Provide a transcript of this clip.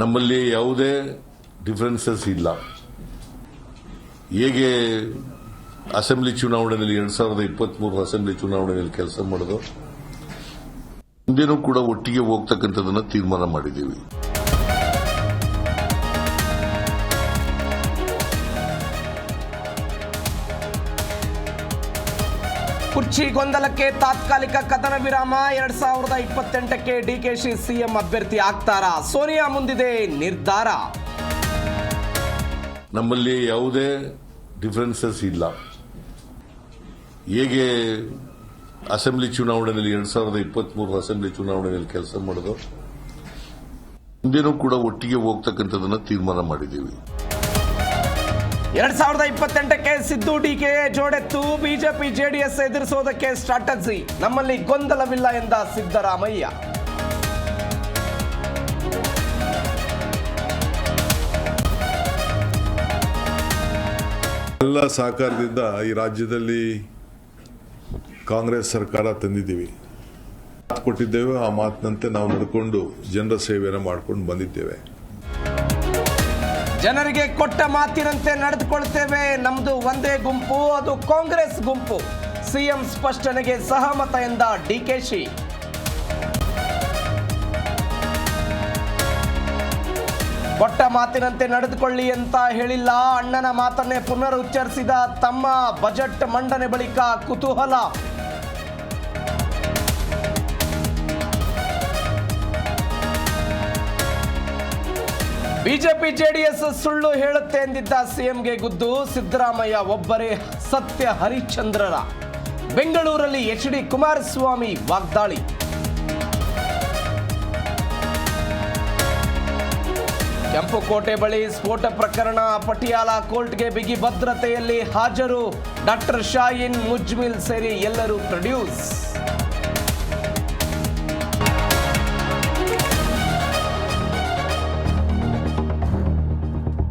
ನಮ್ಮಲ್ಲಿ ಯಾವುದೇ ಡಿಫರೆನ್ಸಸ್ ಇಲ್ಲ. ಹೇಗೆ ಅಸೆಂಬ್ಲಿ ಚುನಾವಣೆಯಲ್ಲಿ ಎರಡ್ ಸಾವಿರದ ಇಪ್ಪತ್ಮೂರು ಅಸೆಂಬ್ಲಿ ಚುನಾವಣೆಯಲ್ಲಿ ಕೆಲಸ ಮಾಡೋದು, ಮುಂದೇನೂ ಕೂಡ ಒಟ್ಟಿಗೆ ಹೋಗ್ತಕ್ಕಂಥದ್ದನ್ನು ತೀರ್ಮಾನ ಮಾಡಿದ್ದೀವಿ. ಕುರ್ಚಿ ಗೊಂದಲಕ್ಕೆ ತಾತ್ಕಾಲಿಕ ಕದನ ವಿರಾಮ. ಎರಡ್ ಸಾವಿರದ ಇಪ್ಪತ್ತೆಂಟಕ್ಕೆ ಡಿಕೆಶಿ ಸಿಎಂ ಅಭ್ಯರ್ಥಿ ಆಗ್ತಾರಾ. ಸೋನಿಯಾ ಮುಂದಿದೆ ನಿರ್ಧಾರ. ನಮ್ಮಲ್ಲಿ ಯಾವುದೇ ಡಿಫರೆನ್ಸಸ್ ಇಲ್ಲ. ಹೇಗೆ ಅಸೆಂಬ್ಲಿ ಚುನಾವಣೆಯಲ್ಲಿ ಎರಡ್ ಸಾವಿರದ ಇಪ್ಪತ್ಮೂರು ಅಸೆಂಬ್ಲಿ ಚುನಾವಣೆಯಲ್ಲಿ ಕೆಲಸ ಮಾಡೋದು, ಮುಂದೇನೂ ಕೂಡ ಒಟ್ಟಿಗೆ ಹೋಗ್ತಕ್ಕಂಥದ್ದನ್ನು ತೀರ್ಮಾನ ಮಾಡಿದ್ದೀವಿ. ಎರಡ್ ಸಾವಿರದ ಇಪ್ಪತ್ತೆಂಟಕ್ಕೆ ಸಿದ್ದು ಡಿಕೆ ಜೋಡೆತ್ತು. ಬಿಜೆಪಿ ಜೆಡಿಎಸ್ ಎದುರಿಸೋದಕ್ಕೆ ಸ್ಟ್ರಾಟಜಿ. ನಮ್ಮಲ್ಲಿ ಗೊಂದಲವಿಲ್ಲ ಎಂದ ಸಿದ್ದರಾಮಯ್ಯ. ಎಲ್ಲ ಸಹಕಾರದಿಂದ ಈ ರಾಜ್ಯದಲ್ಲಿ ಕಾಂಗ್ರೆಸ್ ಸರ್ಕಾರ ತಂದಿದ್ದೀವಿ. ಕೊಟ್ಟಿದ್ದೇವೆ, ಆ ಮಾತಿನಂತೆ ನಾವು ನಡ್ಕೊಂಡು ಜನರ ಸೇವೆಯನ್ನು ಮಾಡ್ಕೊಂಡು ಬಂದಿದ್ದೇವೆ. ಜನರಿಗೆ ಕೊಟ್ಟ ಮಾತಿನಂತೆ ನಡೆದುಕೊಳ್ತೇವೆ ನಮ್ದು ಒಂದೇ ಗುಂಪು, ಅದು ಕಾಂಗ್ರೆಸ್ ಗುಂಪು. ಸಿಎಂ ಸ್ಪಷ್ಟನೆಗೆ ಸಹಮತ ಎಂದ ಡಿಕೆಶಿ ಕೊಟ್ಟ ಮಾತಿನಂತೆ ನಡೆದುಕೊಳ್ಳಿ ಅಂತ ಹೇಳಿಲ್ಲ. ಅಣ್ಣನ ಮಾತನ್ನೇ ಪುನರುಚ್ಚರಿಸಿದ ತಮ್ಮ ಬಜೆಟ್ ಮಂಡನೆ ಬಳಿಕ ಕುತೂಹಲ. ಬಿಜೆಪಿ ಜೆಡಿಎಸ್ ಸುಳ್ಳು ಹೇಳುತ್ತೆ ಎಂದಿದ್ದ ಸಿಎಂಗೆ ಗುದ್ದು ಸಿದ್ದರಾಮಯ್ಯ ಒಬ್ಬರೇ ಸತ್ಯ ಹರಿಶ್ಚಂದ್ರರ ಬೆಂಗಳೂರಲ್ಲಿ ಎಚ್ ಡಿ ಕುಮಾರಸ್ವಾಮಿ ವಾಗ್ದಾಳಿ. ಕೆಂಪುಕೋಟೆ ಬಳಿ ಸ್ಫೋಟ ಪ್ರಕರಣ, ಪಟಿಯಾಲ ಕೋರ್ಟ್ಗೆ ಬಿಗಿ ಭದ್ರತೆಯಲ್ಲಿ ಹಾಜರು. ಡಾಕ್ಟರ್ ಶಾಯಿನ್ ಮುಜ್ಮಿಲ್ ಸೇರಿ ಎಲ್ಲರೂ ಪ್ರೊಡ್ಯೂಸ್.